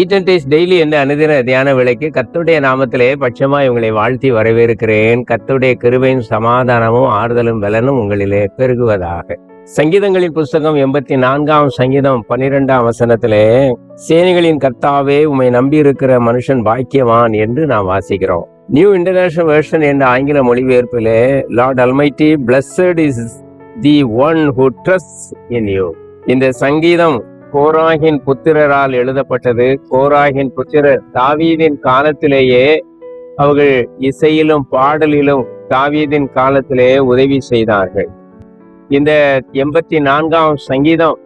Eaten taste daily என்ற அனுதின தியான விலைக்கு கத்துடைய நாமத்திலே பட்சமாய் உங்களை வாழ்த்தி வரவேற்கிறேன். கத்துடைய கிருபையும் சமாதானமும் ஆறுதலும் பலனும் உங்களிலே பெருகுவதாக. சங்கீதங்களின் புஸ்தகம் எண்பத்தி நான்காம் சங்கீதம் பன்னிரெண்டாம் வசனத்திலே சேனைகளின் கர்த்தாவே உம்மை நம்பி இருக்கிற மனுஷன் பாக்கியவான் என்று நாம் வாசிக்கிறோம். நியூ இன்டர்நேஷனல் வெர்ஷன் என்ற ஆங்கில மொழிபெயர்ப்பிலே Lord Almighty blessed is the one who trust in you இந்த சங்கீதம் கோராகின் புத்திரரால் எழுதப்பட்டது. கோராகின் புத்திரர் தாவீதின் காலத்திலேயே அவர்கள் இசையிலும் பாடலிலும் தாவீதின் காலத்திலே உதவி செய்தார்கள். இந்த எண்பத்தி நான்காம் சங்கீதம்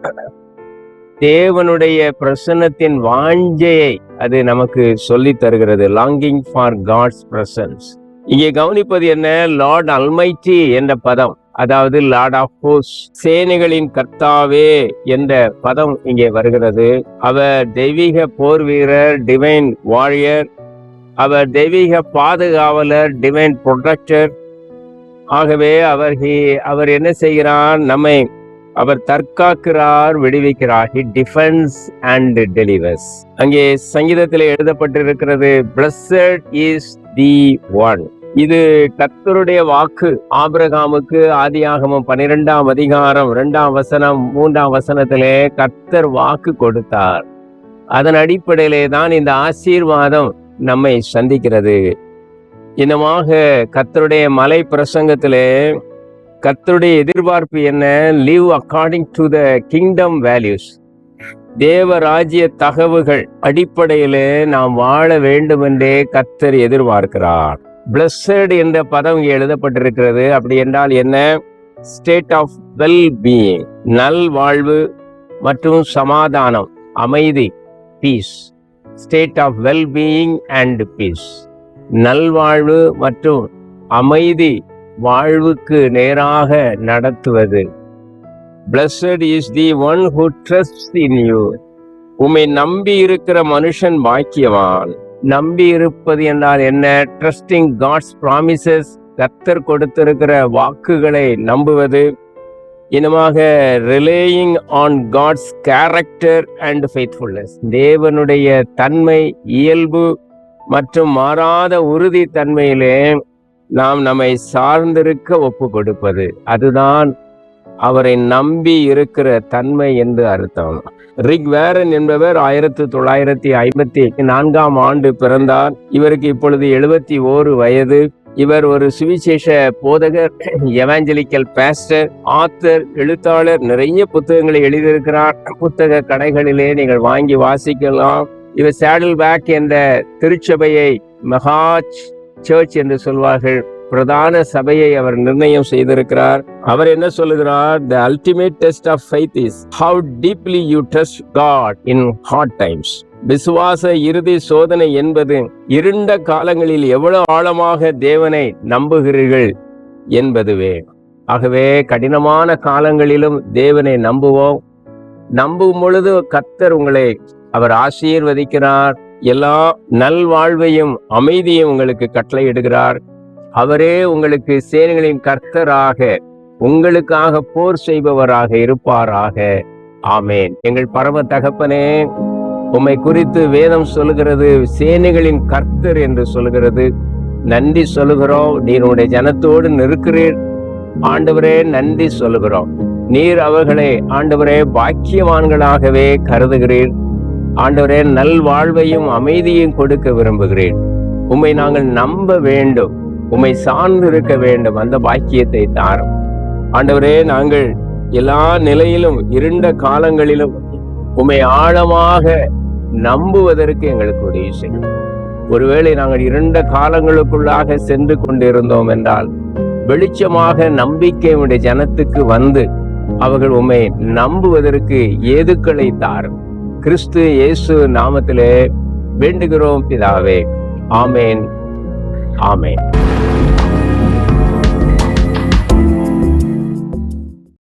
தேவனுடைய பிரசன்னத்தின் வாஞ்சையை அது நமக்கு சொல்லி தருகிறது. லாங்கிங் ஃபார் காட்ஸ் பிரசன்ஸ் இங்கே கவனிப்பது என்ன? லார்ட் அல்மைட்டி என்ற பதம். அதாவது லார்ட் ஆஃப் ஹோஸ் சேனைகளின் கர்த்தாவே என்ற பதம் இங்கே வருகிறது. அவர் தெய்வீக போர் வீரர் டிவைன் வாரியர் அவர் தெய்வீக பாதுகாவலர் டிவைன் ப்ரொடக்டர் ஆகவே அவர் அவர் என்ன செய்கிறார்? நம்மை அவர் தற்காக்கிறார் விடுவிக்கிறார். ஹி டிஃபென்ஸ் அண்ட் டெலிவர்ஸ் அங்கே சங்கீதத்தில் எழுதப்பட்டிருக்கிறது பிளஸட் இஸ் தி ஒன் இது கத்தருடைய வாக்கு. ஆபிரகாமுக்கு ஆதியாகமம் பன்னிரெண்டாம் அதிகாரம் இரண்டாம் வசனம் மூன்றாம் வசனத்திலே கர்த்தர் வாக்கு கொடுத்தார். அதன் அடிப்படையிலே தான் இந்த ஆசீர்வாதம் நம்மை சந்திக்கிறது. இன்னமாக கர்த்தருடைய மலை பிரசங்கத்திலே கத்தருடைய எதிர்பார்ப்பு என்ன? Live according to the kingdom values தேவ ராஜ்ய தகவுகள் அடிப்படையிலே நாம் வாழ வேண்டும் என்றே கத்தர் எதிர்பார்க்கிறார். பிளஸட் என்ற பதம் இங்கே எழுதப்பட்டிருக்கிறது. அப்படி என்றால் என்ன? ஸ்டேட் ஆஃப் வெல் பீயிங் நல் வாழ்வு மற்றும் சமாதானம் அமைதி peace state of well being and peace நல்வாழ்வு மற்றும் அமைதி வாழ்வுக்கு நேராக நடத்துவது. Blessed is the one who trust in you உம்மை நம்பி இருக்கிற மனுஷன் பாக்கியவான். நம்பி இருப்பது என்றால் என்ன? ட்ரஸ்டிங் காட்ஸ் ப்ராமிசஸ் கர்த்தர் கொடுத்திருக்கிற வாக்குகளை நம்புவது. இனமாக relying on God's character and faithfulness தேவனுடைய தன்மை இயல்பு மற்றும் மாறாத உறுதி தன்மையிலே நாம் நம்மை சார்ந்திருக்க ஒப்பு கொடுப்பது அதுதான் அவரை நம்பி இருக்கிற தன்மை என்று அர்த்தம். ரிக் வேரன் என்பவர் ஆயிரத்தி தொள்ளாயிரத்தி ஐம்பத்தி நான்காம் ஆண்டு பிறந்தார். இவருக்கு இப்பொழுது எழுபத்தி ஓரு வயது. இவர் ஒரு சுவிசேஷ போதகர் எவாஞ்சலிக்கல் பேஸ்டர் ஆத்தர் எழுத்தாளர் நிறைய புத்தகங்களை எழுதியிருக்கிறார். புத்தக கடைகளிலே நீங்கள் வாங்கி வாசிக்கலாம். இவர் சேடல் பேக் என்ற திருச்சபையை மகாச் சர்ச் என்று சொல்வார்கள். பிரதான சபையை அவர் நிர்ணயம் செய்திருக்கிறார். அவர் என்ன சொல்லுகிறார்? The ultimate test of faith is how deeply you test God in hard times விசுவாச இறுதி சோதனை என்பது இருண்ட காலங்களில் எவ்வளவு ஆழமாக தேவனை நம்புகிறீர்கள் என்பதுவே. ஆகவே கடினமான காலங்களிலும் தேவனை நம்புவோம். நம்பும் பொழுது கத்தர் உங்களை அவர் ஆசீர்வதிக்கிறார். எல்லா நல்வாழ்வையும் அமைதியும் உங்களுக்கு கட்டளையிடுகிறார். அவரே உங்களுக்கு சேனைகளின் கர்த்தராக உங்களுக்காக போர் செய்பவராக இருப்பாராக. ஆமேன். எங்கள் பரம தகப்பனே உம்மை குறித்து வேதம் சொல்லுகிறது சேனைகளின் கர்த்தர் என்று சொல்லுகிறது. நன்றி சொல்லுகிறோம். நீர் உடைய ஜனத்தோடு நிற்கிறீர். ஆண்டவரே நன்றி சொல்லுகிறோம். நீர் அவர்களை ஆண்டவரே பாக்கியவான்களாகவே கருதுகிறீர். ஆண்டவரே நல்வாழ்வையும் அமைதியும் கொடுக்க விரும்புகிறேன் உம்மை நாங்கள் நம்ப வேண்டும். உம்மை சார்ந்து இருக்க வேண்டும். அந்த பாக்கியத்தை தாரும். ஆண்டவரே நாங்கள் எல்லா நிலையிலும் இருண்ட காலங்களிலும் உம்மை ஆழமாக நம்புவதற்கு எங்களுக்கு உதவி செய்யும். ஒருவேளை நாங்கள் இருண்ட காலங்களுக்குள்ளாக சென்று கொண்டிருந்தோம் என்றால் வெளிச்சமாக நம்பிக்கையுடைய ஜனத்துக்கு வந்து அவர்கள் உம்மை நம்புவதற்கு ஏதுக்களை தாரும். கிறிஸ்து இயேசு நாமத்திலே வேண்டுகிறோம் பிதாவே. ஆமேன். ஆமேன்.